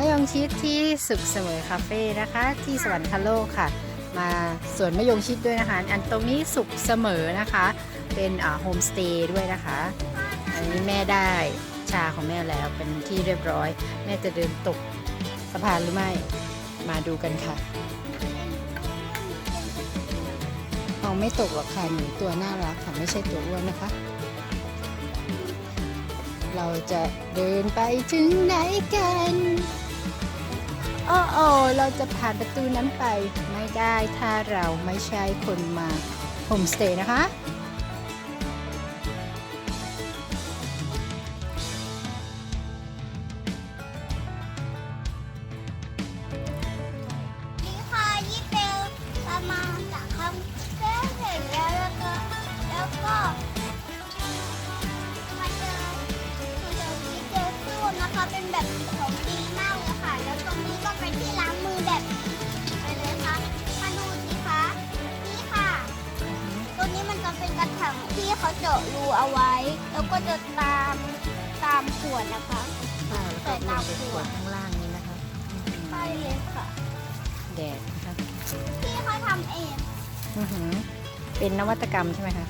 ะยงชิดที่สุขเสมอคาเฟ่นะคะ ที่สวรรคโลกค่ะ มาสวนมะยงชิดด้วยนะคะ อันตรงนี้สุขเสมอนะคะ เป็นโฮมสเตย์ด้วยนะคะ อันนี้แม่ได้ชาของแม่แล้วเป็นที่เรียบร้อย แม่จะเดินตกสะพานหรือไม่มาดูกันค่ะเอาไม่ตกหรอกค่ะหนูตัวน่ารักค่ะไม่ใช่ตัวอ้วนนะคะ เราจะเดินไปถึงไหนกัน โอ้โอเราจะผ่านประตูนั้นไปไม่ได้ถ้าเราไม่ใช่คนมาโฮมสเตย์นะคะนี่ค่ะยี่เปลประมาณจากคำเส้นเสร็จแล้วก็แล้วก็มาเจอมาเจอยี่เปลสู้นะคะเป็นแบบของดีมาก รงนี้ก็เป็นที่ล้างมือแบบไปเลยค่ะมาดูสิคะ นี่ค่ะ ตัวนี้มันจะเป็นกระถางที่เขาเจาะรูเอาไว้ แล้วก็จะตามตามขวดนะคะ ค่ะแล้วก็ลงไปขวดข้างล่างนี้นะคะใช่เลยค่ะ แดดนะคะที่เขาทำเอง อื้อหือเป็นนวัตกรรมใช่ไหมคะ